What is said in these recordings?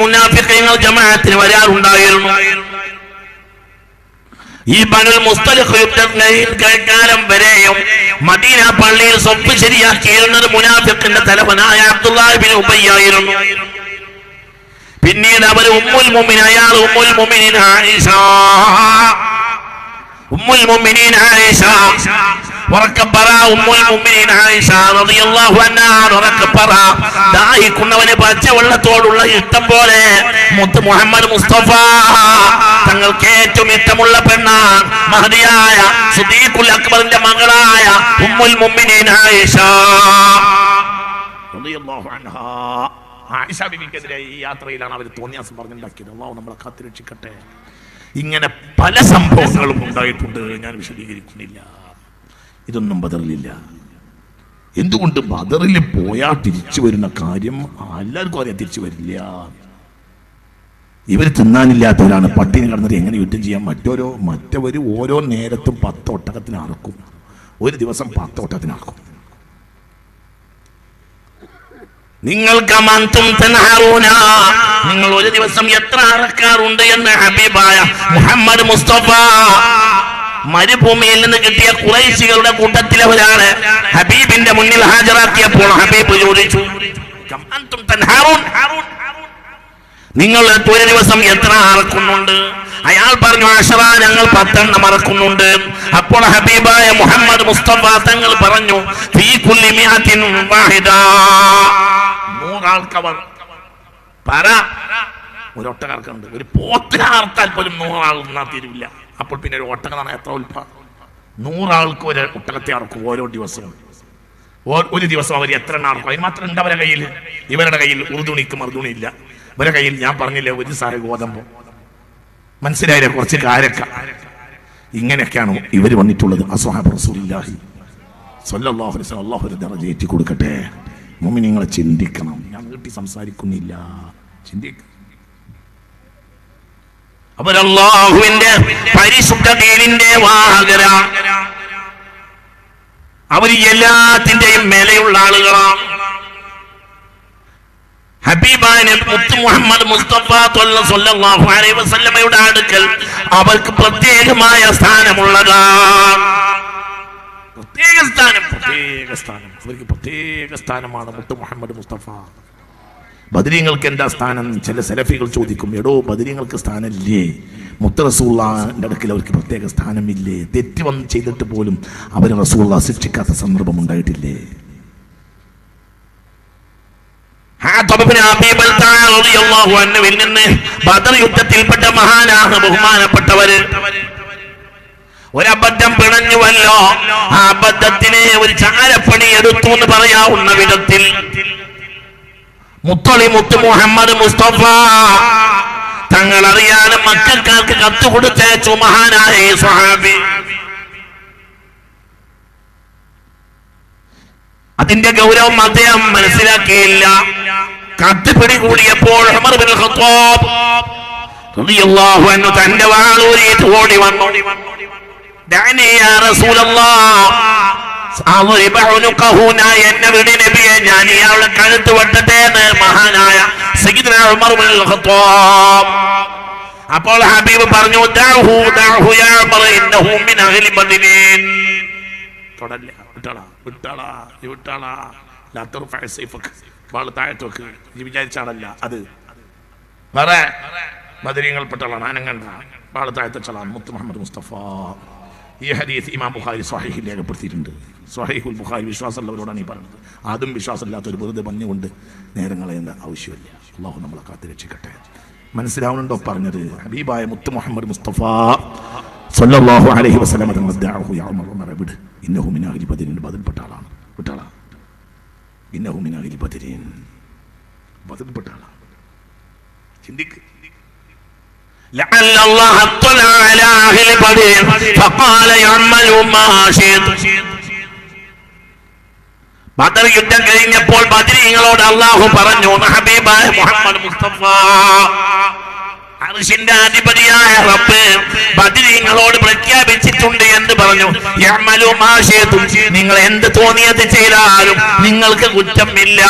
മുനാഫിക്കങ്ങൾ ജമാഅത്തിന് വരാറുണ്ടായിരുന്നു. ഈ ബനുൽ മുസ്തലിഖ് വരെയും മദീന പള്ളിയിൽ സ്വപ്പ് ശരിയാക്കിയിരുന്നത് മുനാഫിക്കിന്റെ തലവനായ അബ്ദുല്ലാഹിബിൻ ഉബയ്യായിരുന്നു പിന്നീട് അവർ ഉമ്മുൽ മുമിൻ അയാൾ ഉമ്മുൽ മുമിനിൻ ആയിഷ. ഉമ്മുൽ മുമിനിൻ ആയിഷ. അൻഹാ ഉറക്കപ്പറ ദാഹിക്കുന്നവന് പച്ചവെള്ളത്തോടുള്ള ഇഷ്ടം പോലെ മുത്ത് മുഹമ്മദ് മുസ്തഫ. തങ്ങൾക്ക് ഏറ്റവും ഇഷ്ടമുള്ള പെണ്ണാണ് മഹദിയായ സുദീഖുൽ അക്ബറിന്റെ മകളായ ഉമ്മുൽ മുമ്മിനീൻ ആയിഷ. റളിയല്ലാഹു അൻഹാ. ആയിഷ ബിബിക്കെതിരെ ഈ യാത്രയിലാണ് അവർ തോന്നിയാസം പറഞ്ഞുണ്ടാക്കിയത്. അള്ളാഹു നമ്മളെ കാത്തിരക്ഷിക്കട്ടെ. ഇങ്ങനെ പല സംഭവങ്ങളും ഉണ്ടായിട്ടുണ്ട്. ഞാൻ വിശദീകരിക്കുന്നില്ല. ഇതൊന്നും ബദറിലില്ല. എന്തുകൊണ്ട് ബദറിൽ പോയാൽ തിരിച്ചു വരുന്ന കാര്യം എല്ലാവർക്കും അറിയാം തിരിച്ചു വരില്ല. ഇവർ തിന്നാനില്ലാത്തവരാണ്. പട്ടിണി കിടന്നിട്ട് എങ്ങനെ യുദ്ധം ചെയ്യാം? മറ്റോരോ മറ്റവർ ഓരോ നേരത്തും പത്ത് ഒട്ടകത്തിന് അറക്കും ഒരു ദിവസം പത്ത് ഒട്ടകത്തിന് അറക്കും തൻഹറൂന. നിങ്ങൾ ഒരു ദിവസം എത്ര അറക്കാറുണ്ട് എന്ന് ഹബീബായ മുഹമ്മദ് മുസ്തഫ മരുഭൂമിയിൽ നിന്ന് കിട്ടിയ കുറൈശികളുടെ കൂട്ടത്തിലെ ഒരാൾ ഹബീബിന്റെ മുന്നിൽ ഹാജരാക്കിയപ്പോൾ ഹബീബ് ചോദിച്ചു? നിങ്ങൾ ഒരു ദിവസം എത്ര അറക്കുന്നുണ്ട് അയാൾ പറഞ്ഞു ആഷറ ഞങ്ങൾ പത്തെണ്ണം അറക്കുന്നുണ്ട്. അപ്പോൾ ഹബീബായ മുഹമ്മദ് മുസ്തഫ തങ്ങൾ പറഞ്ഞു. നൂറാൾക്കവർ. പറ. ഒരു പോത്തിനെ പോലും നൂറാൾ തീരില്ല അപ്പോൾ പിന്നെ ഒരു ഒട്ടകമാണ് എത്ര ഉൽപ്പ നൂറാൾക്ക് ഒരു ഒട്ടകത്തെ അറക്കും ഓരോ ദിവസവും. ഒരു ദിവസം അവർ എത്ര എണ്ണം അറക്കും? അതിന് മാത്രം ഉണ്ട് അവരുടെ കയ്യിൽ ഇവരുടെ കയ്യിൽ ഉറുതുണിക്ക് മറുതുണി ഇല്ല ഇവരുടെ കയ്യിൽ ഞാൻ പറഞ്ഞില്ലേ ഒരു സാറ് ഗോതമ്പ്. മനസ്സിലായില്ലേ കുറച്ച് കാരക്ക ഇങ്ങനെയൊക്കെയാണ് ഇവർ വന്നിട്ടുള്ളത്. അസ്വാബ് റസൂലില്ലാഹി അലൈഹി വസല്ലം കൊടുക്കട്ടെ മുഅ്മിനീങ്ങളെ ചിന്തിക്കണം. ഞാൻ നീട്ടി സംസാരിക്കുന്നില്ല. ചിന്തിക്കണം അവരല്ലാഹുവിന്റെ പരിശുദ്ധ ദീനിന്റെ വാഹകര. അവർ എല്ലാത്തിന്റെയും മേലെയുള്ള ആളുകളാണ് മുഹമ്മദ് മുസ്തഫ വസല്ലമയുടെ അടുക്കൽ അവർക്ക് പ്രത്യേകമായ സ്ഥാനമുള്ളതാണ് പ്രത്യേക സ്ഥാനം പ്രത്യേക സ്ഥാനം. അവർക്ക് പ്രത്യേക സ്ഥാനമാണ് മുത്തു മുഹമ്മദ് മുസ്തഫ. ബദരീങ്ങൾക്ക് എന്താ സ്ഥാനം? ചില സെലഫികൾ ചോദിക്കും എടോ ബദരീങ്ങൾക്ക് സ്ഥാനമില്ലേ? മുത്ത റസൂള്ളാന്റെ അടുക്കൽ അവർക്ക് പ്രത്യേക സ്ഥാനമില്ലേ? തെറ്റ് വന്ന് ചെയ്തിട്ട് പോലും അവർ റസൂള്ള ശിക്ഷിക്കാത്ത സന്ദർഭം ഉണ്ടായിട്ടില്ലേ? നിന്ന് ബദർ യുദ്ധത്തിൽപ്പെട്ട മഹാനാണ് ബഹുമാനപ്പെട്ടവര്. ഒരബദ്ധം പിണഞ്ഞുവല്ലോ ആ അബദ്ധത്തിനെ ഒരു ചാരപ്പണി എടുത്തു എന്ന് പറയാവുന്ന വിധത്തിൽ മുത്തളി മുത്ത് മുഹമ്മദ് മുസ്തഫ. തങ്ങൾ അറിയാതെ മക്കൾക്കാർക്ക് കത്ത് കൊടുത്തയച്ചു മഹാനായ സ്വഹാബി. അതിന്റെ ഗൗരവം അദ്ദേഹം മനസ്സിലാക്കിയില്ല. കത്ത് പിടികൂടിയപ്പോൾ തന്റെ വാളൂരിയിട്ട് ഓടി വന്നു. ഞാൻ മഹാനായ അപ്പോൾ ഹബീബ് പറഞ്ഞു വിചാരിച്ചാണല്ല അത്. വേറെ മധുരങ്ങൾ പെട്ടാണ് അനങ്ങണ്ട വാൾ താഴത്ത് വെച്ചാളാണ് മുത്ത് മുഹമ്മദ് മുസ്തഫ. ഈ ഹദീസ് ഇമാം ബുഖാരി സ്വഹീഹിൽ രേഖപ്പെടുത്തിയിട്ടുണ്ട്. സ്വഹീഹുൽ ബുഖാരി വിശ്വാസമുള്ളവരോടാണ് ഈ പറഞ്ഞത് അതും വിശ്വാസമില്ലാത്തൊരു വെറുതെ പറഞ്ഞുകൊണ്ട് നേരം കളയേണ്ട ആവശ്യമില്ല അള്ളാഹു നമ്മളെ കാത്തു രക്ഷിക്കട്ടെ മനസ്സിലാവുന്നുണ്ടോ പറഞ്ഞത് ഹബീബായ മുത്ത് മുഹമ്മദ് മുസ്തഫ സല്ലല്ലാഹു അലൈഹി വസല്ലം തങ്ങൾ ദഅഹു യാ ഉമർ ഉമർ വിട് ഇന്നഹു മിൻ അഹ്ലി ബദരിൻ ബദൽപ്പെട്ട ആളാണ് വിട്ടാളാ ഇന്നഹു മിൻ അഹ്ലി ബദരിൻ ബദൽപ്പെട്ട ആളാണ് ചിന്തിക്ക് لعل الله اطلع على أهل بدر فقال يعملوا ما شئتم ബദർ യുദ്ധം കഴിഞ്ഞപ്പോൾ ബദരീങ്ങളോട് അള്ളാഹു പറഞ്ഞു മുഹമ്മദ് മുസ്തഫ. അധിപതിയായ റബ്ബ് ബദരീങ്ങളോട് പ്രഖ്യാപിച്ചിട്ടുണ്ട് എന്ന് പറഞ്ഞു. നിങ്ങൾ എന്ത് തോന്നിയത് ചെയ്താലും നിങ്ങൾക്ക് കുറ്റമില്ല.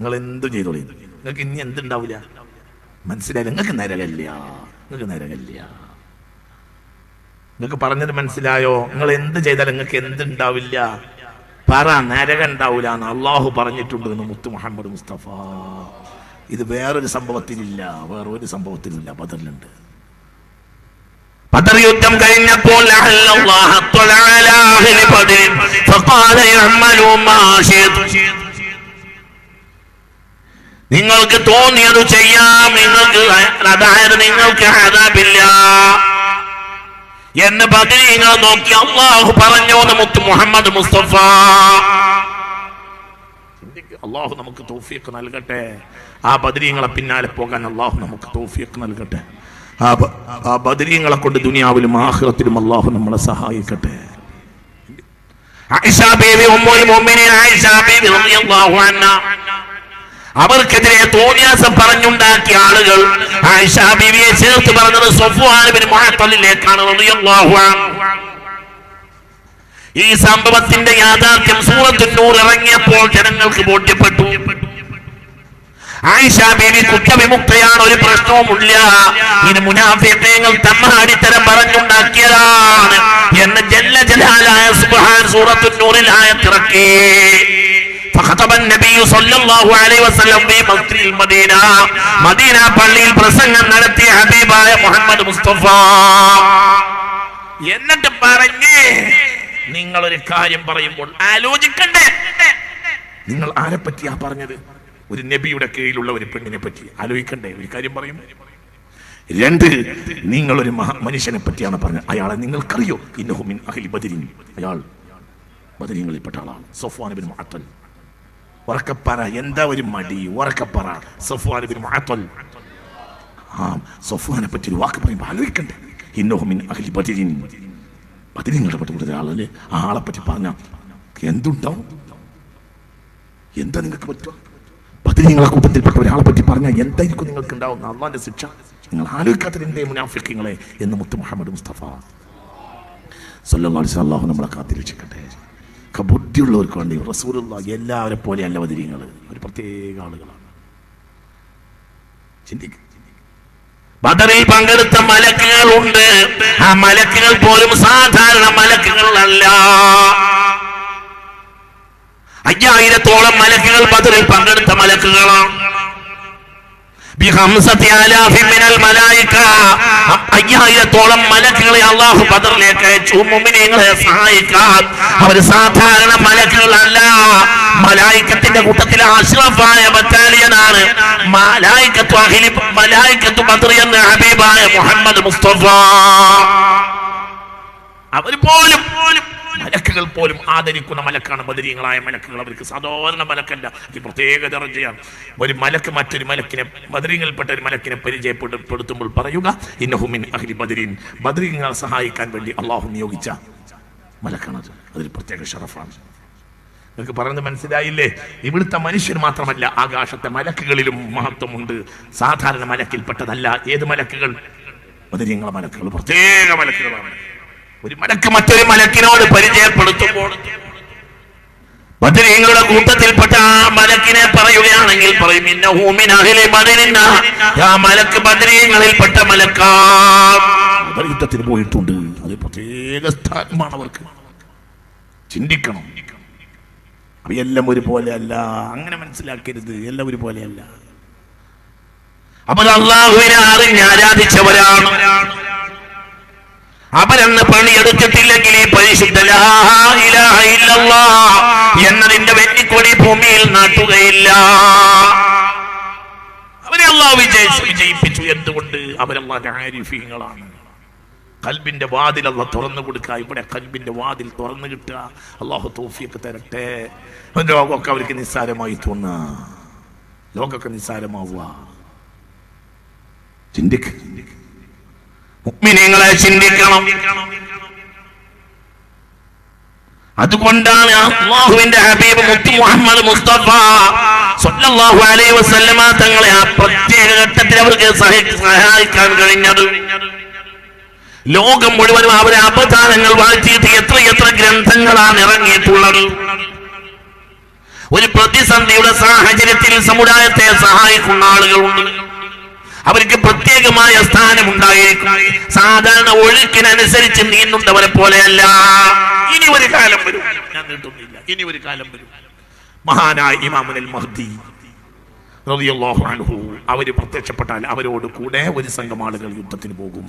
നിങ്ങൾ എന്തും ചെയ്തോളി? നിങ്ങൾക്ക് ഇനി എന്തുണ്ടാവില്ല? മനസ്സിലായില്ല നിങ്ങൾക്ക് നരകല്ല നിങ്ങൾക്ക് നരകല്ല നിങ്ങൾക്ക് പറഞ്ഞത് മനസ്സിലായോ? നിങ്ങൾ എന്ത് ചെയ്താൽ നിങ്ങൾക്ക് എന്തുണ്ടാവില്ല? പറ നരകം ഉണ്ടാവില്ല എന്ന് അള്ളാഹു പറഞ്ഞിട്ടുണ്ട് എന്ന് മുത്തു മുഹമ്മദ് മുസ്തഫ. ഇത് വേറൊരു സംഭവത്തിലില്ല വേറെ ഒരു സംഭവത്തിലില്ല ബദറിലുണ്ട്. യുദ്ധം കഴിഞ്ഞപ്പോൾ ലഅല്ല الله അത്വല على അഹ്ലി بدر ഫഖാല يعملوا മാ ശിഅ്തും നിങ്ങൾക്ക് തോന്നിയത് ചെയ്യാം നിങ്ങൾക്ക് അതായത് നിങ്ങൾക്ക് അതാപില്ല എന്ന് ബദരീങ്ങൾ നോക്കി അള്ളാഹു പറഞ്ഞു എന്ന് മുത്ത് മുഹമ്മദ് മുസ്തഫ. അള്ളാഹു നമുക്ക് തൗഫീഖ് നൽകട്ടെ. ആ ബദരീങ്ങളെ പിന്നാലെ പോകാൻ അള്ളാഹു നമുക്ക് തൗഫീഖ് നൽകട്ടെ. ആ ബദരീങ്ങളെ കൊണ്ട് ദുനിയാവിലും ആഹ്റത്തിലും അള്ളാഹു നമ്മളെ സഹായിക്കട്ടെ. ആയിഷ ബീവി ഉമ്മുൽ മുഅ്മിനീൻ ആയിഷ ബീവി റളിയല്ലാഹു അൻഹ. അവർക്കെതിരെ തോന്നിയാസം പറഞ്ഞുണ്ടാക്കിയ ആളുകൾ ആയിഷ ബിവിയെ ചേർത്ത് പറഞ്ഞത് സൊഫ്വാൻ ബിൻ മുഅത്തലിലേക്കാണ് റളിയല്ലാഹു അൻഹു. ഈ സംഭവത്തിന്റെ യാഥാർത്ഥ്യം സൂറത്തുൻ നൂർ ഇറങ്ങിയപ്പോൾ ജനങ്ങൾക്ക് ബോധ്യപ്പെട്ടു. ആയിഷ ബീവി കുറ്റവിമുക്തയാണ് ഒരു പ്രശ്നവുമില്ല. ഇനി മുനാഫിയങ്ങൾ തമ്മാടിത്തരം പറഞ്ഞുണ്ടാക്കിയതാണ് എന്ന് ജല്ല ജലാലായ സുബഹാൻ സൂറത്തുൻ നൂറിൽ ആയത്തിറക്കി. മദീന പള്ളിയിൽ പ്രസംഗം നടത്തിയ ഹബീബായ മുഹമ്മദ് മുസ്തഫ. എന്നിട്ട് പറഞ്ഞ് നിങ്ങൾ ഒരു കാര്യം പറയുമ്പോൾ ആലോചിക്കണ്ടേ? നിങ്ങൾ ആരെ പറ്റിയാ പറഞ്ഞത്? ഒരു നബിയുടെ കീഴിലുള്ള ഒരു പെണ്ണിനെ പറ്റി. ആലോചിക്കണ്ടേ? ഒരു കാര്യം പറയും. രണ്ട് നിങ്ങൾ ഒരു മനുഷ്യനെ പറ്റിയാണ് പറഞ്ഞത്. അയാളെ നിങ്ങൾക്കറിയോ? ഇന്നഹുമിൻ അഹ്ലി ബദരിൻ. അയാൾ ബദരിങ്ങളിൽപ്പെട്ട ആളാണ്. സൊഫ്വാൻ ബിൻ മുഅത്തൽ. ഉറക്കപ്പറ. എന്താ ഒരു മടി? ഉറക്കപ്പറ. സഫ്വാൻ ബിൻ മുഅത്തൽ ആ സഫ്വാനെ പറ്റി ഒരു വാക്ക് പറയുമ്പോൾ ആലോചിക്കണ്ടേ? ഇന്നഹുമിൻ അഹ്ലി ബദരിൻ. ബദരീങ്ങളുടെ പെട്ട ആളല്ലേ ആ ആളെ പറ്റി പറഞ്ഞ എന്തുണ്ടാവും? എന്താ നിങ്ങൾക്ക് പറ്റുക? ബദരീങ്ങളെ കൂട്ടത്തിൽപ്പെട്ട ഒരാളെ പറ്റി പറഞ്ഞാൽ എന്തായിരിക്കും നിങ്ങൾക്ക് ഉണ്ടാവുന്ന അള്ളാന്റെ ശിക്ഷ. നിങ്ങൾ ആലോചിക്കാത്തതിന്റെ മുനാഫിക്കങ്ങളെ? എന്ന് മുത്തു മുഹമ്മദ് മുസ്തഫ. സല്ലാ വസല്ലം അള്ളാഹു നമ്മളെ കാത്തിരക്ഷിക്കട്ടെ. ഒക്കെ ബുദ്ധിയുള്ളവർക്ക് വേണ്ടി റസൂലുള്ള എല്ലാവരെ പോലെയല്ല വതിരിങ്ങൾ ഒരു പ്രത്യേക ആളുകളാണ്. ചിന്തിക്കുക ബദറിൽ പങ്കെടുത്ത മലക്കുകളുണ്ട്. ആ മലക്കുകൾ പോലും സാധാരണ മലക്കുകളല്ല. അയ്യായിരത്തോളം മലക്കുകൾ ബദറിൽ പങ്കെടുത്ത മലക്കുകളാണ്. അയ്യായിരത്തോളം മലക്കുകളെ അള്ളാഹു ബദറിലേക്ക് അയച്ചു. മുമ്പിനെ സഹായിക്കാൻ അവർ സാധാരണ മലക്കുകളല്ല. മലായിക്കത്തിന്റെ കൂട്ടത്തിലെ അഷ്റഫായ ബറ്റാലിയനാണ്. മലായിക്കത്തു അഖിലി മലായിക്കത്തു ബദർ എന്ന ഹബീബായ മുഹമ്മദ് മുസ്തഫ. അവർ പോലും പോലും മലക്കുകൾ പോലും ആദരിക്കുന്ന മലക്കാണ് ബദരീങ്ങളായ മലക്കുകൾ. അവർക്ക് സാധാരണ മലക്കല്ല ഇത് പ്രത്യേക ദർജയാണ്. ഒരു മലക്ക് മറ്റൊരു മലക്കിനെ ബദരീങ്ങളിൽപ്പെട്ട ഒരു മലക്കിനെ പരിചയപ്പെടുത്തുമ്പോൾ പറയുക ഇന്നഹുമിൻ അഹ്ലി ബദരീൻ. ബദരീങ്ങളെ സഹായിക്കാൻ വേണ്ടി അള്ളാഹു നിയോഗിച്ച മലക്കാണത്. അതൊരു പ്രത്യേക ഷറഫാണ്. നിങ്ങൾക്ക് പറഞ്ഞത് മനസ്സിലായില്ലേ? ഇവിടുത്തെ മനുഷ്യർ മാത്രമല്ല ആകാശത്തെ മലക്കുകളിലും മഹത്വമുണ്ട്. സാധാരണ മലക്കിൽപ്പെട്ടതല്ല. ഏത് മലക്കുകൾ? ബദരീങ്ങളെ മലക്കുകൾ പ്രത്യേക മലക്കുകളാണ്. ഒരു മലക്ക് മറ്റൊരു മലക്കിനോട് പരിചയപ്പെടുത്തുമ്പോൾ ബദരീങ്ങളുടെ കൂട്ടത്തിൽപ്പെട്ട ആ മലക്കിനെ പറയുകയാണെങ്കിൽ പറയും മലക്ക് ബദരീങ്ങളിൽപ്പെട്ട യുദ്ധത്തിന് പോയിട്ടുണ്ട്. അത് പ്രത്യേക സ്ഥാനമാണ് അവർക്ക്. ചിന്തിക്കണം. എല്ലാം ഒരുപോലെ അല്ല. അങ്ങനെ മനസ്സിലാക്കരുത്. എല്ലാം ഒരുപോലെ അല്ല. അപ്പോൾ അള്ളാഹുവിനെ അറിഞ്ഞ് ആരാധിച്ചവരാണ്. അവരെന്ന് പണിയെടുത്തിട്ടില്ലെങ്കിൽ ഈ പരിശുദ്ധ എന്നതിന്റെ വെറ്റിക്കൊടി ഭൂമിയിൽ നാട്ടുകയില്ല. അവരെ അള്ളാഹ് വിജയിച്ചു വിജയിപ്പിച്ചു എന്തുകൊണ്ട്? അവരല്ലാഹ് ആരിഫീങ്ങളാണ് കൽബിന്റെ വാതിൽ അല്ല തുറന്നു കൊടുക്കുക. ഇവിടെ കൽബിന്റെ വാതിൽ തുറന്നു കിട്ടുക. അള്ളാഹു തോഫിയൊക്കെ തരട്ടെ. ലോകമൊക്കെ അവർക്ക് നിസ്സാരമായി തോന്നുക ലോകമൊക്കെ നിസ്സാരമാവുക. ചിന്തിക്ക്. മുഅ്മിനീങ്ങളെ ചിന്തിക്കണം. അതുകൊണ്ടാണ് അള്ളാഹുവിന്റെ ഹബീബ് മുത്തു മുഹമ്മദ് മുസ്തഫ സല്ലല്ലാഹു അലൈഹി വസല്ലമ തങ്ങളെ ആ പ്രത്യേക ഘട്ടത്തിൽ അവർക്ക് സഹായിക്കാൻ കഴിഞ്ഞത്. ലോകം മുഴുവനും അവരെ അപദാനങ്ങൾ വാഴ്ത്തിയിട്ട് എത്ര എത്ര ഗ്രന്ഥങ്ങളാണ് ഇറങ്ങിയിട്ടുള്ളത്. ഒരു പ്രതിസന്ധിയുടെ സാഹചര്യത്തിൽ സമുദായത്തെ സഹായിക്കുന്ന ആളുകളുണ്ട്. അവർക്ക് പ്രത്യേകമായ സ്ഥാനം സ്ഥാനമുണ്ടായിരിക്കും. സാധാരണ ഒഴുക്കിനനുസരിച്ച് നീന്തുന്നവരെ പോലെയല്ല. ഇനി ഒരു കാലം വരും. ഞാൻ നീട്ടുന്നില്ല ഇനി ഒരു കാലം വരും. മഹാനായ ഇമാമുൽ മഹ്ദി അവർ പ്രത്യക്ഷപ്പെട്ടാൽ അവരോട് കൂടെ ഒരു സംഘം ആളുകൾ യുദ്ധത്തിന് പോകും.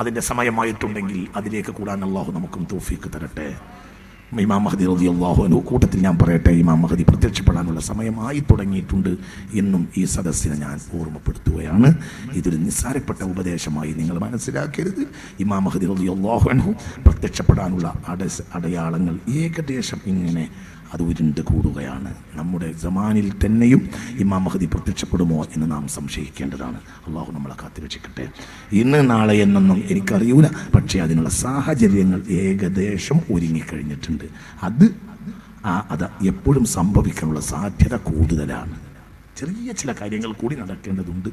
അതിന്റെ സമയമായിട്ടുണ്ടെങ്കിൽ അതിലേക്ക് കൂടാൻ അള്ളാഹു നമുക്കും തോഫീക്ക് തരട്ടെ. ഇമാം മഹദി റതി അള്ളാഹുനു കൂട്ടത്തിൽ ഞാൻ പറയട്ടെ ഇമാം മഹദി പ്രത്യക്ഷപ്പെടാനുള്ള സമയമായി തുടങ്ങിയിട്ടുണ്ട് എന്നും ഈ സദസ്സിനെ ഞാൻ ഓർമ്മപ്പെടുത്തുകയാണ്. ഇതൊരു നിസ്സാരപ്പെട്ട ഉപദേശമായി നിങ്ങൾ മനസ്സിലാക്കരുത്. ഇമാം മഹദി റതി അള്ളാഹുനു പ്രത്യക്ഷപ്പെടാനുള്ള അട അടയാളങ്ങൾ ഏകദേശം ഇങ്ങനെ അത് ഉരുണ്ട് കൂടുകയാണ്. നമ്മുടെ ജമാനിൽ തന്നെയും ഇമാം മഹദി പ്രത്യക്ഷപ്പെടുമോ എന്ന് നാം സംശയിക്കേണ്ടതാണ്. അള്ളാഹു നമ്മളെ കാത്തിരക്ഷിക്കട്ടെ ഇന്ന് നാളെ എന്നൊന്നും എനിക്കറിയൂല. പക്ഷേ അതിനുള്ള സാഹചര്യങ്ങൾ ഏകദേശം ഒരുങ്ങിക്കഴിഞ്ഞിട്ടുണ്ട്. അത് അത് എപ്പോഴും സംഭവിക്കാനുള്ള സാധ്യത കൂടുതലാണ്. ചെറിയ ചില കാര്യങ്ങൾ കൂടി നടക്കേണ്ടതുണ്ട്.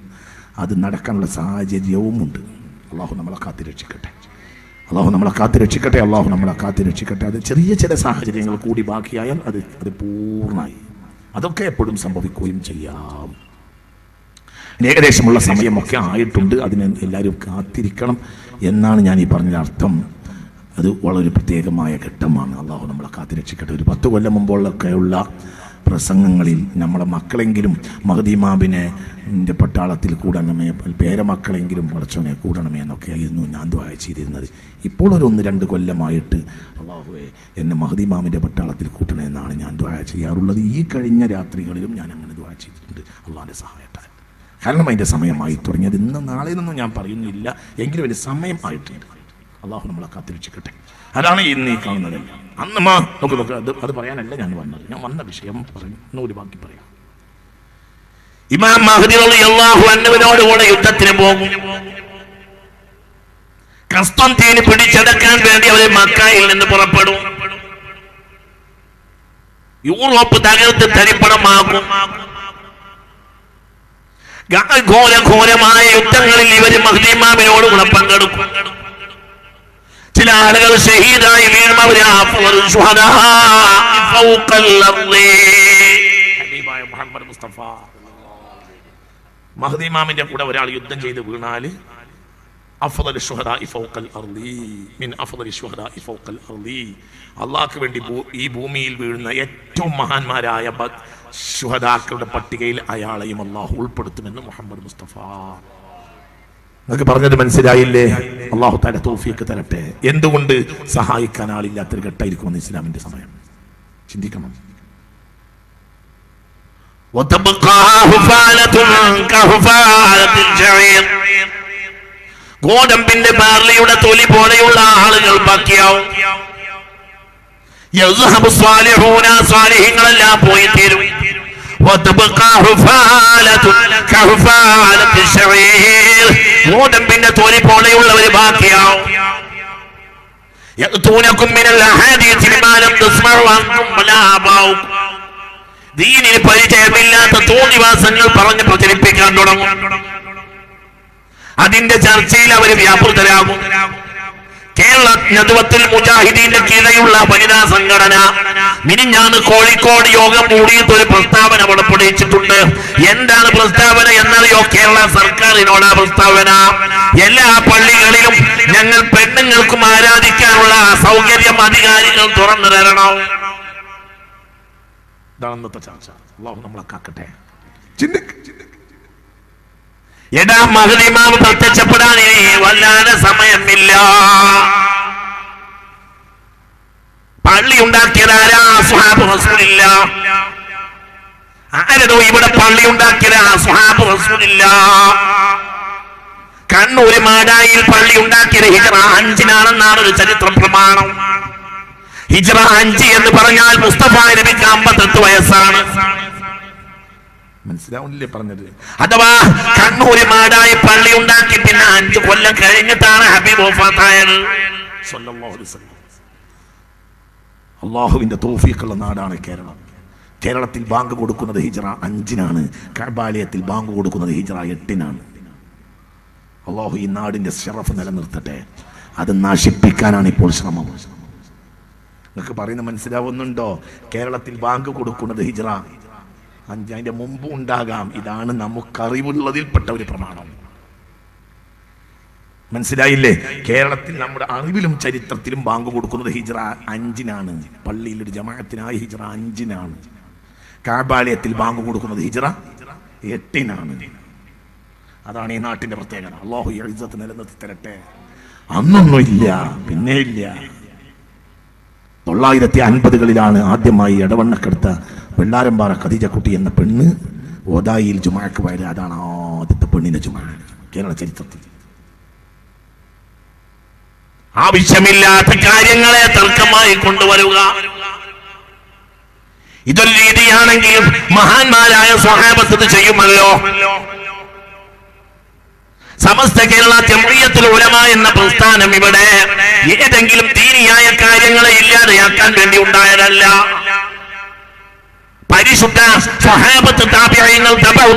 അത് നടക്കാനുള്ള സാഹചര്യവുമുണ്ട്. അള്ളാഹു നമ്മളെ കാത്തിരക്ഷിക്കട്ടെ അള്ളാഹു നമ്മളെ കാത്തു രക്ഷിക്കട്ടെ അള്ളാഹു നമ്മളെ കാത്തു രക്ഷിക്കട്ടെ. അത് ചെറിയ ചില സാഹചര്യങ്ങൾ കൂടി ബാക്കിയായാൽ അത് അത് പൂർണമായി. അതൊക്കെ എപ്പോഴും സംഭവിക്കുകയും ചെയ്യാം. ഏകദേശമുള്ള സമയമൊക്കെ ആയിട്ടുണ്ട്. അതിന് എല്ലാവരും കാത്തിരിക്കണം എന്നാണ് ഞാൻ ഈ പറഞ്ഞ അർത്ഥം. അത് വളരെ പ്രത്യേകമായ ഘട്ടമാണ്. അള്ളാഹു നമ്മളെ കാത്തിരക്ഷിക്കട്ടെ ഒരു പത്ത് കൊല്ലം മുമ്പുള്ളൊക്കെയുള്ള പ്രസംഗങ്ങളിൽ നമ്മളെ മക്കളെങ്കിലും മഹദീമാബിനെ എന്റെ പട്ടാളത്തിൽ കൂടണമേ പേരമക്കളെങ്കിലും പടച്ചോനെ കൂടണമേ എന്നൊക്കെ ആയിരുന്നു ഞാൻ ദ്വായ ചെയ്തിരുന്നത്. ഇപ്പോൾ ഒരു ഒന്ന് രണ്ട് കൊല്ലമായിട്ട് അള്ളാഹുവെ എന്നെ മഹദീമാമിന്റെ പട്ടാളത്തിൽ കൂട്ടണേ എന്നാണ് ഞാൻ ദ്വായ ചെയ്യാറുള്ളത്. ഈ കഴിഞ്ഞ രാത്രികളിലും ഞാൻ അങ്ങനെ ദ്വായ ചെയ്തിട്ടുണ്ട്. അള്ളാഹിന്റെ സഹായത്താൽ. കാരണം അതിന്റെ സമയമായി തുടങ്ങിയത് ഇന്ന് നാളെ നിന്നും ഞാൻ പറയുന്നില്ല. എങ്കിലും അതിന്റെ സമയം ആയിട്ടുണ്ട്. അള്ളാഹു നമ്മളെ കാത്തിരക്ഷിക്കട്ടെ. അതാണ് ഇന്ന് ഈ കാണുന്നത്. അന്ന് മാ നോക്ക് നോക്ക് അത് അത് പറയാനല്ല ഞാൻ വന്നത്. ഞാൻ വന്ന വിഷയം പറഞ്ഞു എന്നൊരു ബാക്കി പറയാം. ഇമാം മഹദി അള്ളാഹു അന്നവനോട് കൂടെ യുദ്ധത്തിന് പോകും. കസ്തീന് പിടിച്ചടക്കാൻ വേണ്ടി അവർ മക്കായിൽ നിന്ന് പുറപ്പെടും. യൂറോപ്പ് തകർത്ത് തരിപ്പണമാക്കും. ഘോര ഘോരമായ യുദ്ധങ്ങളിൽ ഇവർ മഹദീമാമിനോട് കൂടെ പങ്കെടുക്കും. ചില ആളുകൾ ഷഹീദായി വീഴും മുഹമ്മദ് മുസ്തഫ. മഹദി ഇമാമിന്റെ കൂടെ ഒരാൾ യുദ്ധം ചെയ്ത് വീണാൽ അള്ളാഹ്ക്ക് വേണ്ടി ഈ ഭൂമിയിൽ വീഴുന്ന ഏറ്റവും മഹാന്മാരായ സുഹദാക്കളുടെ പട്ടികയിൽ അയാളെയും അള്ളാഹു ഉൾപ്പെടുത്തുമെന്ന് മുഹമ്മദ് മുസ്തഫ. നിങ്ങൾക്ക് പറഞ്ഞത് മനസ്സിലായില്ലേ അള്ളാഹു താല തോഫിയൊക്കെ തരട്ടെ എന്തുകൊണ്ട് സഹായിക്കാൻ ആളില്ലാത്തൊരു ഘട്ടമായിരിക്കുമെന്ന് ഇസ്ലാമിന്റെ സമയം ചിന്തിക്കണം وتبقى حفالة كحفالة الجعير ഗോതമ്പിന്റെ ബാർലിയുടെ തൊലി പോലെയുള്ള ആളുകൾ ബാക്കിയാവും യസ്ഹബു സ്വാലിഹൂന സ്വാലിഹീങ്ങളെല്ലാം പോയി തീരും وتبقى حفالة كحفالة الشعير ഗോതമ്പിന്റെ തോലി പോലെയുള്ള ഒരു ബാക്കിയാവും ദീനിന് പരിചയമില്ലാത്ത പറഞ്ഞ് പ്രചരിപ്പിക്കാൻ തുടങ്ങും. അതിന്റെ ചർച്ചയിൽ അവർ വ്യാപൃതരാകും. കേരള നദുവത്തിൽ മുജാഹിദീന്റെ കീഴെയുള്ള വനിതാ സംഘടന. മിനിഞ്ഞാണ് കോഴിക്കോട് യോഗം കൂടിയിട്ട് ഒരു പ്രസ്താവന പുറപ്പെടുവിച്ചിട്ടുണ്ട്. എന്താണ് പ്രസ്താവന എന്നറിയോ? കേരള സർക്കാരിനോട് പ്രസ്താവന. എല്ലാ പള്ളികളിലും ഞങ്ങൾ പെണ്ണുങ്ങൾക്കും ആരാധിക്കാനുള്ള സൗകര്യം അധികാരികൾ തുറന്നു തരണം. ഇതാണ് ഇന്നത്തെ ചർച്ച. അള്ളാഹു നമ്മളെ കാക്കട്ടെ. ചിന്തിക്ക്. എടാ മഹദിമാവ് പ്രത്യക്ഷപ്പെടാൻ ഇനി വല്ലാതെ സമയമില്ല. പള്ളി ഉണ്ടാക്കിയത് ആരാ? സുഹാബ് റസൂലില്ല. ആരടോ ഇവിടെ പള്ളി ഉണ്ടാക്കിയത് സുഹാബ് റസൂലില്ല. മാടായിൽ പള്ളി ഉണ്ടാക്കിയത് ഹിജറ അഞ്ചിനാണെന്നാണ് ഒരു ചരിത്ര പ്രമാണം. ഹിജറ അഞ്ച് എന്ന് പറഞ്ഞാൽ മുസ്തഫ നബിക്ക് അമ്പത്തെട്ട് വയസ്സാണ്. മനസ്സിലാവുന്നില്ലേ പറഞ്ഞത്? അഥവാ കണ്ണൂര് മാടായി പള്ളി ഉണ്ടാക്കി പിന്നെ അഞ്ചു കൊല്ലം കഴിഞ്ഞിട്ടാണ് ഹബീബ് വസല്ലം. അള്ളാഹുവിന്റെ തോഫീക്കുള്ള നാടാണ് കേരളം. കേരളത്തിൽ ബാങ്ക് കൊടുക്കുന്നത് ഹിജറ അഞ്ചിനാണ്. കബാലയത്തിൽ ബാങ്ക് കൊടുക്കുന്നത് ഹിജറ എട്ടിനാണ്. അള്ളാഹു ഈ നാടിന്റെ ഷെറഫ് നിലനിർത്തട്ടെ. അത് നശിപ്പിക്കാനാണ് ഇപ്പോൾ ശ്രമം. നിങ്ങൾക്ക് പറയുന്നത് മനസ്സിലാവുന്നുണ്ടോ? കേരളത്തിൽ ബാങ്ക് കൊടുക്കുന്നത് ഹിജ്റ അതിന്റെ മുമ്പ് ഉണ്ടാകാം. ഇതാണ് നമുക്കറിവുള്ളതിൽപ്പെട്ട ഒരു പ്രമാണം. മനസ്സിലായില്ലേ? കേരളത്തിൽ നമ്മുടെ അറിവിലും ചരിത്രത്തിലും ബാങ്ക് കൊടുക്കുന്നത് ഹിജ്റ അഞ്ചിനാണ്. പള്ളിയിൽ ഒരു ജമാഅത്തിനായി ഹിജ്റ അഞ്ചിനാണ്. കാബാലയത്തിൽ ബാങ്ക് കൊടുക്കുന്നത് ഹിജ്റ എട്ടിനാണ്. അതാണ് ഈ നാട്ടിന്റെ പ്രത്യേകത. അള്ളാഹു എഴുതത്ത് നിലനിർത്തി തരട്ടെ. അന്നൊന്നും ഇല്ല പിന്നെ ഇല്ല തൊള്ളായിരത്തി അൻപതുകളിലാണ് ആദ്യമായി ഇടവണ്ണക്കെടുത്ത വെള്ളാരമ്പാറ ഖദീജക്കുട്ടി എന്ന പെണ്ണ് ഒതായിൽ ജുമാക്ക് പോയത് അതാണ് ആദ്യത്തെ പെണ്ണിന്റെ ജുമാ കേരള ചരിത്രത്തിൽ. ആവശ്യമില്ലാത്ത കാര്യങ്ങളെ തർക്കമായി കൊണ്ടുവരുക. ഇതൊരു രീതിയാണെങ്കിൽ മഹാന്മാരായ സ്വഹാബത്ത് ചെയ്യുമല്ലോ. സമസ്ത കേരള ചെമ്പിയത്തിൽ ഉലമ എന്ന പ്രസ്ഥാനം ഇവിടെ ഏതെങ്കിലും തീരിയായ കാര്യങ്ങളെ ഇല്ലാതെയാക്കാൻ വേണ്ടി ഉണ്ടായതല്ല. പരിശുദ്ധ സഹാബത്ത് താപ്യങ്ങൾ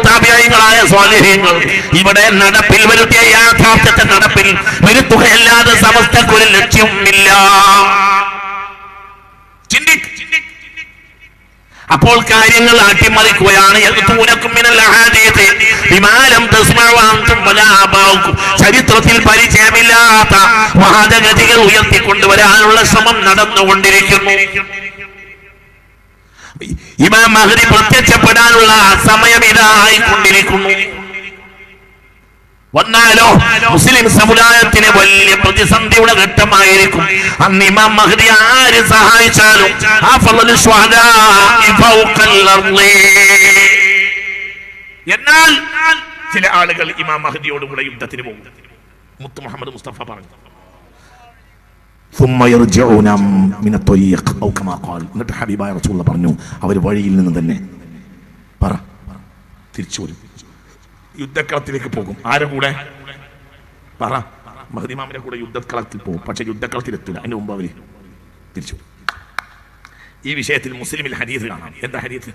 താപ്യങ്ങളായ സ്വാലിഹ്യങ്ങൾ ഇവിടെ നടപ്പിൽ വരുത്തിയ യാഥാർത്ഥ്യത്തെ നടപ്പിൽ വരുത്തുകയല്ലാതെ സമസ്തക്കൊരു ലക്ഷ്യമില്ല അപ്പോൾ കാര്യങ്ങൾ അട്ടിമറിക്കുകയാണ്. ചരിത്രത്തിൽ പരിചയമില്ലാത്ത വാദഗതികൾ ഉയർത്തിക്കൊണ്ടുവരാനുള്ള ശ്രമം നടന്നുകൊണ്ടിരിക്കുന്നു. ഇമാം മഹദി പ്രത്യക്ഷപ്പെടാനുള്ള സമയം ഇതായിക്കൊണ്ടിരിക്കുന്നു. വന്നാലോ മുസ്ലിം സമുദായത്തിന് വലിയ പ്രതിസന്ധിയുടെ ഘട്ടമായിരിക്കും. അന്ന് ഇമാം മഹദി ആര് സഹായിച്ചാലും ആ. എന്നാൽ ചില ആളുകൾ ഇമാം മഹദിയോടുകൂടെ യുദ്ധത്തിന് പോകും. മുത്ത് മുഹമ്മദ് മുസ്തഫ പറഞ്ഞു. എന്നിട്ട് ഹബീബായ റസൂള്ള പറഞ്ഞു അവർ വഴിയിൽ നിന്ന് തന്നെ പറ തിരിച്ചു വരും. യുദ്ധക്കളത്തിലേക്ക് പോകും. ആരെ കൂടെ? പറ. മഹദിമാമിന്റെ കൂടെ യുദ്ധക്കളത്തിൽ പോകും. പക്ഷെ യുദ്ധക്കളത്തിൽ എത്തില്ല അതിന് മുമ്പ് അവർ തിരിച്ചു ഈ വിഷയത്തിൽ മുസ്ലിമിൽ ഹരീത് കാണാം. എന്താ ഹരീത്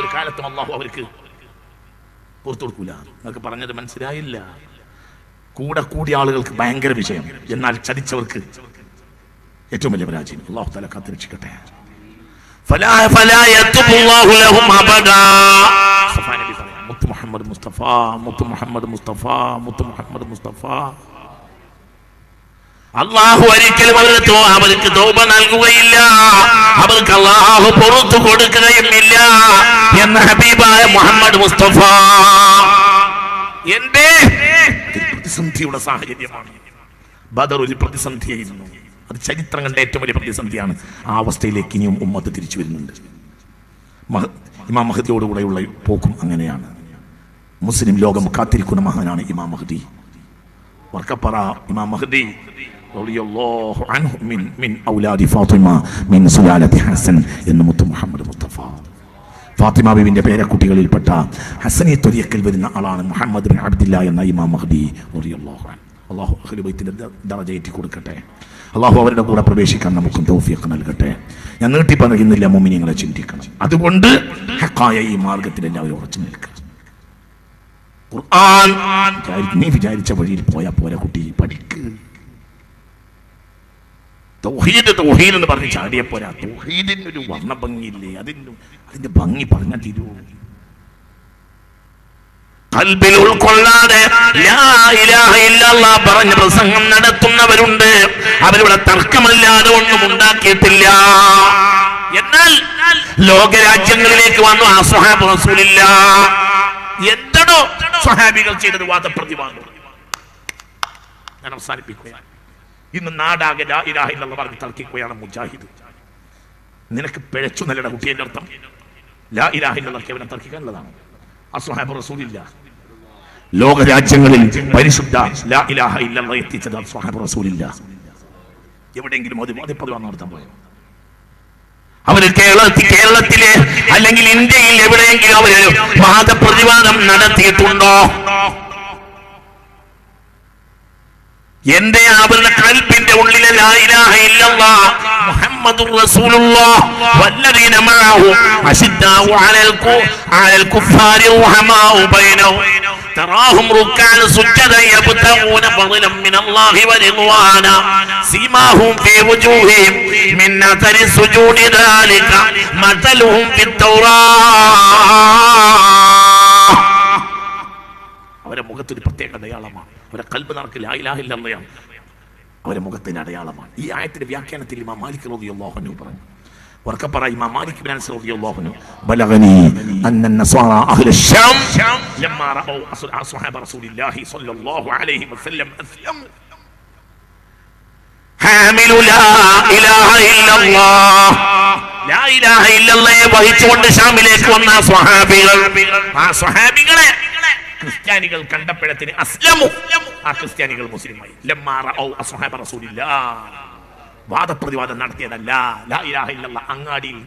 ഒരു കാലത്തും അള്ളാഹു അവർക്ക് പുറത്തു കൊടുക്കൂല. നിങ്ങൾക്ക് പറഞ്ഞത് മനസ്സിലായില്ല. കൂടെ കൂടിയ ആളുകൾക്ക് ഭയങ്കര വിഷയം എന്നാൽ ചതിച്ചവർക്ക് ഏറ്റവും വലിയ പരാജയം. അള്ളാഹു തല കാത്തിരക്ഷിക്കട്ടെ. മുത്ത് മുഹമ്മദ് മുസ്തഫ മുത്ത് മുഹമ്മദ് മുസ്തഫ മുത്ത് മുഹമ്മദ് മുസ്തഫ. അള്ളാഹു ഒരിക്കലും അവർക്ക് അവർക്ക് തോപ നൽകുകയില്ല. അവർക്ക് അള്ളാഹു പുറത്തു കൊടുക്കുകയും ഇല്ല എന്ന ഹബീബായ മുഹമ്മദ് മുസ്തഫ. എന്തേ? ഇതൊരു പ്രതിസന്ധിയുടെ സാഹചര്യമാണ്. ബദർ ഒരു പ്രതിസന്ധിയായിരുന്നു. അത് ചരിത്രം കണ്ട ഏറ്റവും വലിയ പ്രതിസന്ധിയാണ്. ആ അവസ്ഥയിലേക്ക് ഇനിയും ഉമ്മത്ത് തിരിച്ചു വരുന്നുണ്ട്. ഇമാം മഹദിയോടുകൂടെയുള്ള പോക്കും അങ്ങനെയാണ്. മുസ്ലിം ലോകം കാത്തിരിക്കുന്ന മഹാനാണ് ഇമാം മഹദി. വർക്കപ്പറ ഇമാം മഹദി എന്ന് മുത്തു മുഹമ്മദ് ഫാത്തിമ ബിബിന്റെ പേരക്കുട്ടികളിൽപ്പെട്ട ഹസനെ തൊരിയക്കൽ വരുന്ന ആളാണ് മുഹമ്മദ് ബിൻ അബ്ദില്ല എന്ന ഇമാം മഹദി റളിയല്ലാഹു അള്ളാഹു അഹ്ലുബൈത്തിന്റെ ദറജയേറ്റി കൊടുക്കട്ടെ. അള്ളാഹു അവരുടെ കൂടെ പ്രവേശിക്കാൻ നമുക്കും തൗഫീഖ് നൽകട്ടെ. ഞാൻ നീട്ടി പറയുന്നില്ല മുമിനിങ്ങളെ ചിന്തിക്കണം. അതുകൊണ്ട് ഹക്കായ ഈ മാർഗത്തിൽ എല്ലാവരും ഉറച്ചു വിചാരി- നീ വിചാരിച്ച വഴിയിൽ പോയാൽ പോരാ കുട്ടി പഠിക്ക്. തൗഹീദ് തൗഹീദ് എന്ന് പറഞ്ഞ് ചാടിയ പോരാ തൗഹീദിന് ഒരു വർണഭംഗിയില്ലേ? അതിന് അതിന്റെ ഭംഗി പറഞ്ഞ തീരൂ. കൽബിൽ ഉൾക്കൊള്ളാതെ പറഞ്ഞ പ്രസംഗം നടത്തുന്നവരുണ്ട്. അവരിവിടെ തർക്കമല്ലാതെ ഒന്നും ഉണ്ടാക്കിയിട്ടില്ല. എന്നാൽ ലോകരാജ്യങ്ങളിലേക്ക് വന്നു ആ സ്വഹാബ് റസൂലില്ല. എന്താണോ സ്വഹാബികൾ ചെയ്തത് വാദപ്രതിവാദം. ഞാൻ അവസാനിപ്പിക്കുകയാണ് ഇന്ന് നാടാകെ ഇല്ലല്ലാഹ് പറഞ്ഞ് തർക്കിക്കുകയാണ് മുജാഹിദ്. നിനക്ക് പിഴച്ചു നല്ലട കുട്ടിയുടെ അർത്ഥം. ലാ ഇലാഹ ഇല്ലല്ലാഹ് കേവലം തർക്കിക്കാനുള്ളതാണ് അസ്വഹാബ് റസൂലില്ല. ലോക രാജ്യങ്ങളിൽ പരിശുദ്ധ ലാ ഇലാഹ ഇല്ലല്ലാഹ് എത്തിച്ചത് അസ്വഹാബ് റസൂലില്ല. എവിടെയെങ്കിലും അത് വാദിപ്പതിവാണ് നടത്താൻ പോയോ? അവർ കേരളത്തിൽ കേരളത്തിലെ അല്ലെങ്കിൽ ഇന്ത്യയിൽ എവിടെയെങ്കിലും അവർ വാദപ്രതിവാദം നടത്തിയിട്ടുണ്ടോ? എന്റെ അവരുടെ കൽപ്പിന്റെ ഉള്ളിലെ ലാ ഇലാഹ ഇല്ലല്ലാഹ് മുഹമ്മദുർ റസൂലുള്ളാഹ് വല്ലദീന മഅഹു അശിദ്ദാഉ അലൽ കു അലൽ കുഫാരി റഹമാഉ ബൈനഹും تراهم ركعا سجدا يبتغون فضلا من الله ورضوانا سيماهم في وجوههم من اثر السجود ذلك مثلهم في التوراة അവരെ മുഖത്തൊരു പ്രത്യേക അടയാളമാണ് അവരെ കൽബ് നടക്കില്ല ആയില്ലാഹില്ലെന്നറിയാം അവരെ മുഖത്തിന് അടയാളമാണ്. ഈ ആയത്തിന്റെ വ്യാഖ്യാനത്തിൽ ഇമാം മാലിക് റളിയല്ലാഹു പറഞ്ഞു. വർക്കപ്പറ ഇമാം മാലിക് ബിൻ അനസ് റളിയല്ലാഹു അൻഹു ബലഗനി അന്ന നസ്വാറ അഹ്ല ശാം ലമ്മ റഅു അസ്ഹാബ റസൂലില്ലാഹി സ്വല്ലല്ലാഹു അലൈഹി വസല്ലം അസ്ലം. ഹാമിലു ലാ ഇലാഹ ഇല്ലല്ലാഹ്. ലാ ഇലാഹ ഇല്ലല്ലാഹ് വഹിച്ചുകൊണ്ട് ശാമിലേക്ക് വന്ന സ്വഹാബികൾ ആ സ്വഹാബികളെ ക്രിസ്ത്യാനികൾ കണ്ടപ്പോഴത്തിന് അസ്ലമു. ആ ക്രിസ്ത്യാനികൾ മുസ്ലിമായി. വാദപ്രതിവാദം നടത്തിയതല്ല. അങ്ങാടിയിൽ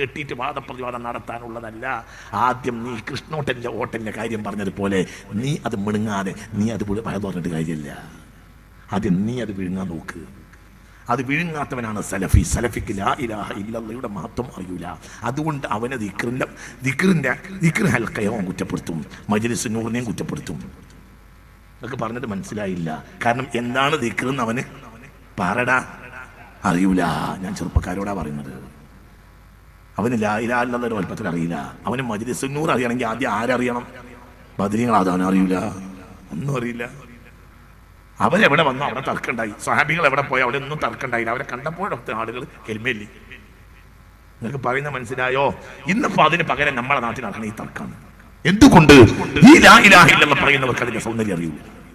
കെട്ടിയിട്ട് വാദപ്രതിവാദം നടത്താനുള്ളതല്ല. ആദ്യം നീ കൃഷ്ണോട്ടന്റെ ഓട്ടന്റെ കാര്യം പറഞ്ഞതുപോലെ നീ അത് മിണുങ്ങാതെ നീ അത് പറഞ്ഞിട്ട് കാര്യമില്ല. ആദ്യം നീ അത് വിഴുങ്ങാൻ നോക്ക്. അത് വിഴുങ്ങാത്തവനാണ് സലഫി. സലഫിക്ക് ലാ ഇലാഹ ഇല്ലല്ലയുടെ മഹത്വം അറിയൂല. അതുകൊണ്ട് അവനെ ദിക്റിന്റെ ദിക്റിന്റെ ദിക്ർ ഹൽക്കയോ കുറ്റപ്പെടുത്തും. മജ്ലിസ് നൂറിനെയും കുറ്റപ്പെടുത്തും. എന്നൊക്കെ പറഞ്ഞിട്ട് മനസ്സിലായില്ല. കാരണം എന്താണ് ദിക്ർ എന്ന് അവന് പറടാ. അറിയൂല. ഞാൻ ചെറുപ്പക്കാരോടാ പറയുന്നത്. അവന് ലാ ഇലാഹ ഇല്ലല്ലയുടെ വലുപ്പത്തിൽ അറിയില്ല. അവന് മജ്ലിസ് നൂർ അറിയണമെങ്കിൽ ആദ്യം ആരറിയണം? ബദരീങ്ങൾ അതാണ് അറിയൂല. ഒന്നും അറിയില്ല. അവരെവിടെ വന്നു? അവിടെ തർക്കമുണ്ടായി. സ്വഹാബികൾ എവിടെ പോയി? അവിടെ ഒന്നും തർക്കമുണ്ടായില്ല. അവരെ കണ്ടപ്പോഴൊക്കെ ആളുകൾ കെൽമേലി നിങ്ങൾക്ക് പറയുന്ന മനസ്സിലായോ? ഇന്നിപ്പോ അതിന് പകരം നമ്മളെ നാട്ടിൽ നടക്കണം ഈ തർക്കമാണ്. എന്തുകൊണ്ട്? ഈ ലാ ഇലാഹ പറയുന്നവർക്ക് അതിന്റെ സൗന്ദര്യം അറിയൂല.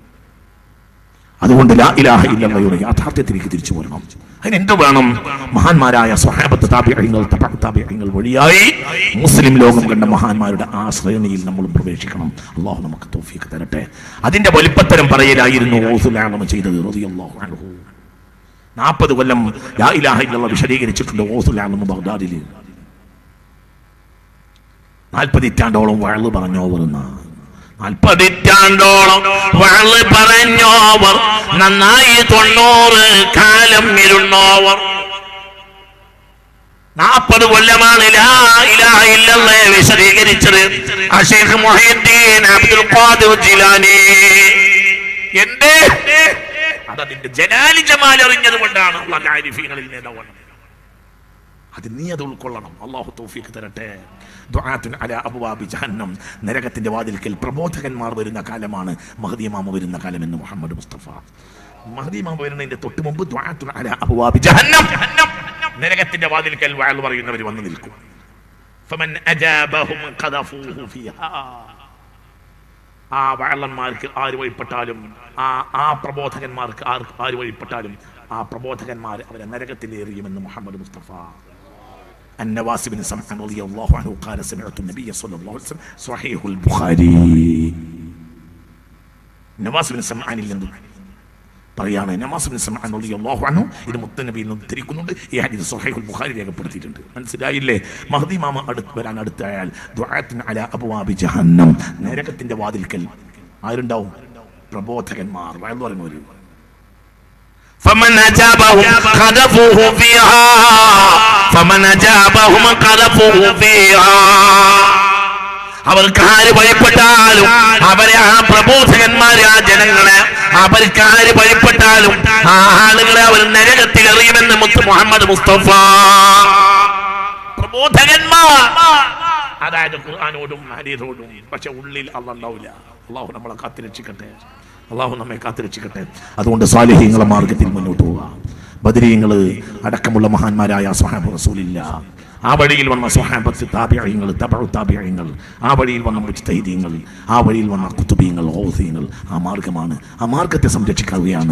അതുകൊണ്ട് ലാ ഇലാഹ ഇല്ലല്ലയുടെ യാഥാർത്ഥ്യത്തിലേക്ക് തിരിച്ചു പോരണം. അതിന് എന്ത് വേണം? മഹാന്മാരായ സ്വഹാബത്ത് താപ്യങ്ങൾ താപ്യങ്ങൾ വഴിയായി മുസ്ലിം ലോകം കണ്ട മഹാന്മാരുടെ ആ ശ്രേണിയിൽ നമ്മൾ പ്രവേശിക്കണം. അള്ളാഹു നമുക്ക് തൗഫീഖ് തരട്ടെ. അതിന്റെ വലിപ്പത്തരം പറയലായിരുന്നു ഓസുലാമ ചെയ്തത് നാൽപ്പത് കൊല്ലം ലാ ഇലാഹ ഇല്ലല്ലാഹ് വിശദീകരിച്ചിട്ടുണ്ട് ഓസുലാമ ബഗ്ദാദിൽ നാൽപ്പതിറ്റാണ്ടോളം വഴൽ പറഞ്ഞോ എന്നാ നാൽപ്പതിറ്റാണ്ടോളം വൾ പറഞ്ഞോവർ. നന്നായി തൊണ്ണൂറ് കാലം ഇരുന്നോവർ. നാൽപ്പത് കൊല്ലമാണ് വിശദീകരിച്ചത്. അഷേഖ് മൊഹീദ്ദീൻ അബ്ദുൽ ഖാദിർ ജിലാനി. എന്റെ അതതിന്റെ ജലാലി ജമാൽ അറിഞ്ഞത് കൊണ്ടാണ് നേതാവാണ് അത് നീ അത് ഉൾക്കൊള്ളണം. അള്ളാഹു തൗഫീഖ് തരട്ടെ. അബ്വാബി ജഹന്നം. നരകത്തിന്റെ വാതിൽക്കൽ പ്രബോധകന്മാർ വരുന്ന കാലമാണ്. മഹദിയമാമ വരുന്ന കാലം എന്ന് മുഹമ്മദ് മുസ്തഫ. മഹദിമാമ വരുന്നതിന്റെ തൊട്ട് മുമ്പ് അബ്വാബി ജഹന്നം. നരകത്തിന്റെ വാതിൽക്കൽ വഅൽ പറയുന്നവർ വന്ന് നിൽക്കും. ഫമൻ അജാബഹും ഫിഹാ. ആ വഴലന്മാർക്ക് ആര് വഴിപ്പെട്ടാലും ആ ആ പ്രബോധകന്മാർക്ക് ആർ ആര് വഴിപ്പെട്ടാലും ആ പ്രബോധകന്മാർ അവരെ നരകത്തിൽ എറിയുമെന്ന് മുഹമ്മദ് മുസ്തഫ. النواس بن سمعان رضي الله عنه قال سمعت النبي صلى الله عليه وسلم صحيح البخاري നവാസ് ബിൻ സമ്മാനിൽ നിന്ന് പറയാണ് നവാസ് ബിൻ സമ്മാൻ റളിയല്ലാഹു അൻഹു ഇത് മുത്തനബിയിൽ നിന്ന് ഉദ്ധരിക്കുന്നുണ്ട് ഈ ഹദീസ് സ്വഹീഹുൽ ബുഖാരി രേഖപ്പെടുത്തിയിട്ടുണ്ട് മനസ്സിലായില്ലേ മഹദി മാമ അടുത്ത് വരാൻ അടുത്തയാൽ ദുആത്തിൻ അലാ അബ്വാബി ജഹന്നം നരകത്തിന്റെ വാതിൽക്കൽ ആരുണ്ടാവും പ്രബോധകന്മാർ വയലു പറയുന്നവര് فمن أجابهم قذفوه فيها അവർക്ക് ആര് ഭയപ്പെട്ടാലും അവരെ ആ പ്രബോധകന്മാരെ ആ ജനങ്ങളെ അവർക്ക് ആര് ഭയപ്പെട്ടാലും ആ ആളുകളെ അവർ നരകത്തിൽ എറിയുമെന്ന് മുത്ത് മുഹമ്മദ് മുസ്തഫ. പ്രബോധകന്മാർ. അതായത് ഖുർആാനോടും ഹരീതോടും പക്ഷെ ഉള്ളിൽ അന്നുണ്ടാവില്ല അള്ളാഹു നമ്മളെ കാത്തിരക്ഷിക്കട്ടെ അള്ളാഹു നമ്മെ കാത്തിരക്ഷിക്കട്ടെ അതുകൊണ്ട് സാലിഹ്യങ്ങളെ മാർഗത്തിൽ മുന്നോട്ട് പോവുക ബദരീങ്ങൾ അടക്കമുള്ള മഹാന്മാരായ സ്വഹാബ് റസൂലില്ല. ആ വഴിയിൽ വന്ന സ്വഹാബത്ത് താപ്യങ്ങൾ തപഴു താപ്യങ്ങൾ ആ വഴിയിൽ വന്ന മുജ്തഹിദീങ്ങൾ ആ വഴിയിൽ വന്ന കുത്തുബീങ്ങൾ ഓസീങ്ങൾ ആ മാർഗമാണ് ആ മാർഗത്തെ സംരക്ഷിക്കുകയാണ്